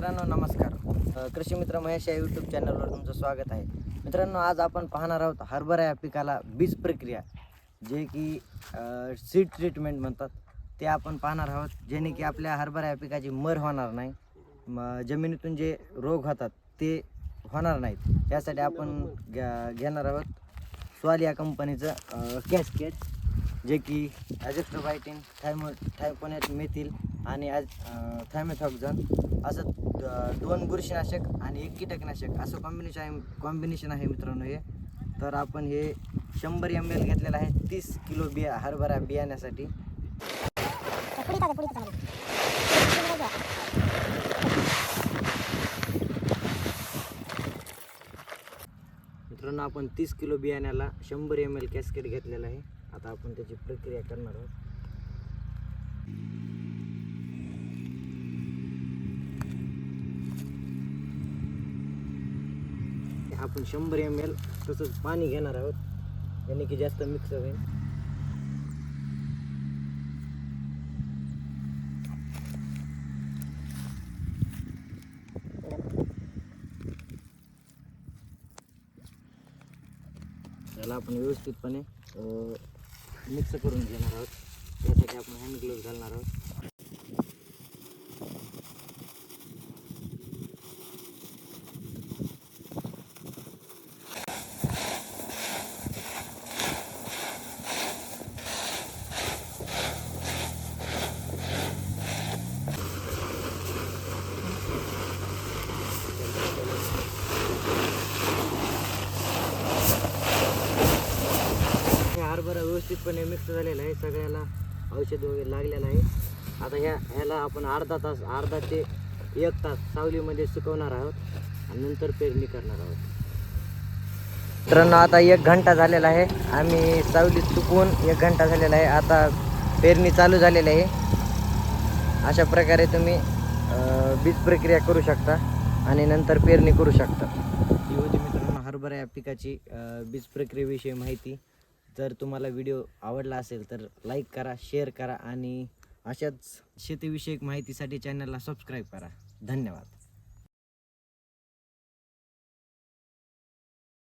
मित्रांनो नमस्कार. कृषी मित्र महेश या यूट्यूब चॅनलवर तुमचं स्वागत आहे. मित्रांनो आज आपण पाहणार आहोत हरभरा या पिकाला बीज प्रक्रिया जे की सीड ट्रीटमेंट म्हणतात. ते आपण पाहणार आहोत जेणे की आपल्या हरभरा या पिकाची मर होणार नाही. म जमिनीतून जे रोग होतात ते होणार नाहीत. यासाठी आपण घेणार आहोत स्वाल या कंपनीचं कॅस्केट जे की ॲजेक्ट्रोबायटिन थायमो थायपोनेट मेथील आणि ॲज थायमेथॉक्झन असं दोन बुरशीनाशक आणि एक कीटकनाशक असं कॉम्बिनेशन आहे कॉम्बिनेशन आहे मित्रांनो हे. तर आपण हे शंभर एम एल घेतलेलं आहे तीस किलो बिया हरभरा बियाण्यासाठी. मित्रांनो आपण तीस किलो बियाण्याला शंभर एम एल कॅस्केट घेतलेलं आहे. आता आपण त्याची प्रक्रिया करणार आहोत. आपण शंभर एम एल तसंच पाणी घेणार आहोत. याने की जास्त मिक्स होईल. त्याला आपण व्यवस्थितपणे मिक्स करून घेणार आहोत. त्यासाठी आपण हँड ग्लोव्ह घालणार आहोत हे हरभरा व्यवस्थितपणे मिक्स झालेलं आहे. सगळ्याला औषध वगैरे लागलेलं आहे. आता ह्या ह्याला आपण अर्धा तास अर्धा ते एक तास सावलीमध्ये सुकवणार आहोत आणि नंतर पेरणी करणार आहोत. मित्रांनो आता एक घंटा झालेला आहे. आम्ही सावलीत चुकवून एक घंटा झालेला आहे. आता पेरणी चालू झालेली आहे. अशा प्रकारे तुम्ही बीज प्रक्रिया करू शकता आणि नंतर पेरणी करू शकता. ही होती मित्रांनो हरभरा या पिकाची बीज प्रक्रियेविषयी माहिती जर तुम्हाला व्हिडिओ आवडला असेल तर लाईक करा शेअर करा आणि अशाच शेतीविषयक माहितीसाठी चॅनलला सबस्क्राईब करा. धन्यवाद.